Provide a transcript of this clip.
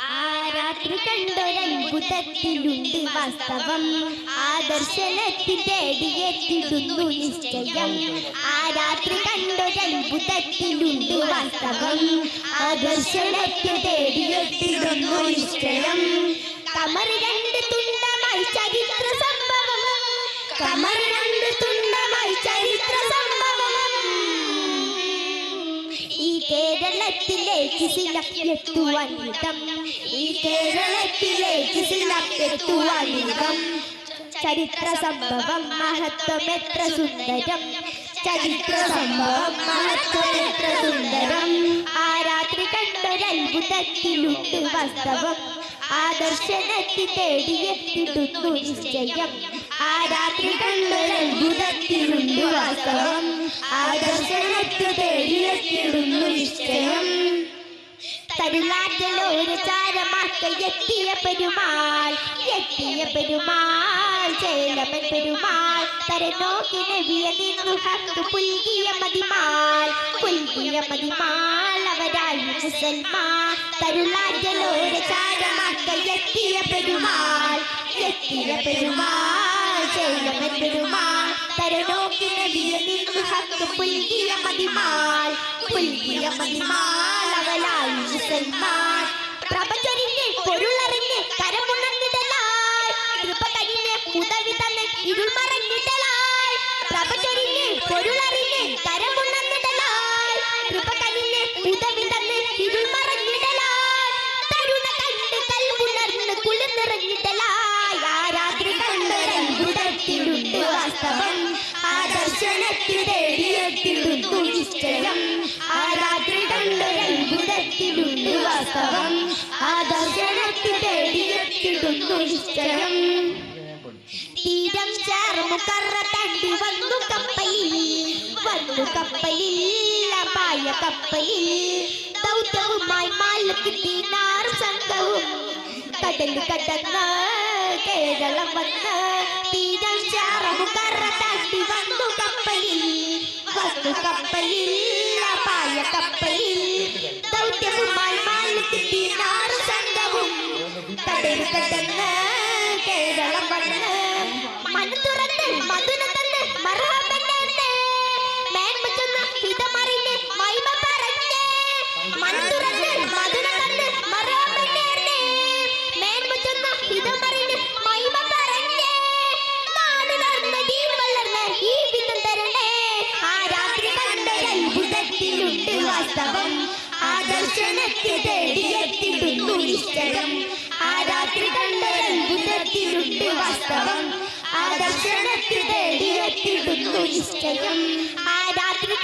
ആ രാത്രി കണ്ടൊരത്ഭുതത്തിലുണ്ട് വാസ്തവം. ആദർശനത്തിൽ തേടിയെത്തിടുന്നു നിശ്ചയം. ആ രാത്രി കണ്ടൊരത്ഭുതത്തിലുണ്ട് വാസ്തവം. ആദർശനത്തിൽ തേടിയെത്തിടുന്നു നിശ്ചയം. കമർ രണ്ട് തുണ്ടമായി ചരിത്ര സംഭവം. കമർ കേരളത്തിലേക്ക് സിലക്കെത്തുവാൻ വിധം ഈ കേരളത്തിലേക്ക് സിലക്കെത്തുവാൻ വിധം ചരിത്ര സംഭവം മഹത്വം എത്ര സുന്ദരം. ചരിത്ര സംഭവം മഹത്വം എത്ര സുന്ദരം. ആ രാത്രി കണ്ടൊരത്ഭുതത്തിലുണ്ട് വാസ്തവം. ആദർശനത്തിൽ തേടിയെത്തിടുന്നു നിശ്ചയം. ആ രാത്രി കണ്ടൊരത്ഭുതത്തിലുണ്ട് വാസ്തവം. ആദർശനത്തിൽ തേടിയെത്തിടുന്നു തരുളാറ്റലോര് ചാരമാക്ക എത്തിയ പെരുമാൾ എത്തിയ പെരുമാൾ ചേലമൻ പെരുമാൾ തരനോക്കി നബിയ നിന്നു ഹക്ക് പുൽകിയ മതിമാൾ പുൽകിയ മതിമാൾ അവരായി മുസൽമാൻ ഒരു ചാരമാക്ക എത്തിയ പെരുമാൾ എത്തിയ പെരുമാൾ ചേലമൻ പെരുമാൾ തരനോക്കി നബിയ നിന്നു ഹക്ക് പുൽകിയ മതിമാൾ പുൽകിയ മതിമാൾ മുസൽമാൻ പ്രപഞ്ചൊരിഞ്ഞ് പൊരുളറിഞ്ഞ് കരമുണർന്നിടലായി. കൃപ കരിഞ്ഞ് ഉദവി തന്ന് ഇരുൾ മറഞ്ഞിടലായി പ്രപഞ്ചൊരിഞ്ഞ് പൊരുളറിഞ്ഞ് കരമുണർന്നിടലായി. കൃപ കരിഞ്ഞ് ഉദവി തന്ന് ഇരുൾ മറഞ്ഞിടലായി തരുണ കണ്ട് കൽവുണർന്ന് കുളിർന്നിറങ്ങിടലായി. ആ രാത്രി നിശ്ചയം. കണ്ടൊരത്ഭുതത്തിലുണ്ട് ആ ആദർശനത്തിൽ തേടിയെത്തിടുന്നു നിശ്ചയം. തീരം ചേർമുക്കറ തണ്ടി വന്നു കപ്പലിൽ. വന്നു കപ്പലിൽ അപായ കപ്പലിൽ. ദൗത്യവുമായി മാലക്ക് തീനാർ സംഘവും. കടൽ കടന്ന് കേരളം വന്ന് തീരം ചേർമുക്കറ തണ്ടി വന്നു കപ്പലിൽ. വന്നു കപ്പലിൽ അപായ കപ്പലിൽ. കടന്ന് കേരളം വന്ന് മനം തുറന്ന് മധുര തന്ന് മർഹബന്റെ മേന്മ ചെന്ന് ഹിതമറിഞ്ഞ് മഹിമ പറഞ്ഞ് മനം തുറന്ന് മധുര തന്ന് മർഹബന്റെ മേന്മ ചെന്ന് ഹിതമറിഞ്ഞ് മഹിമ പറഞ്ഞ് നാടുണർന്ന് ദീൻ വളർന്ന് ഈ വിധം തരണേ. ആ രാത്രി കണ്ടൊരത്ഭുതത്തിലുണ്ട് വാസ്തവം. ആദർശനത്തെ തേടിയെത്തിടുന്നു നിശ്ചയം ആ രാത്രി തേടിയെത്തിടുന്നു നിശ്ചയം. ആ രാത്രി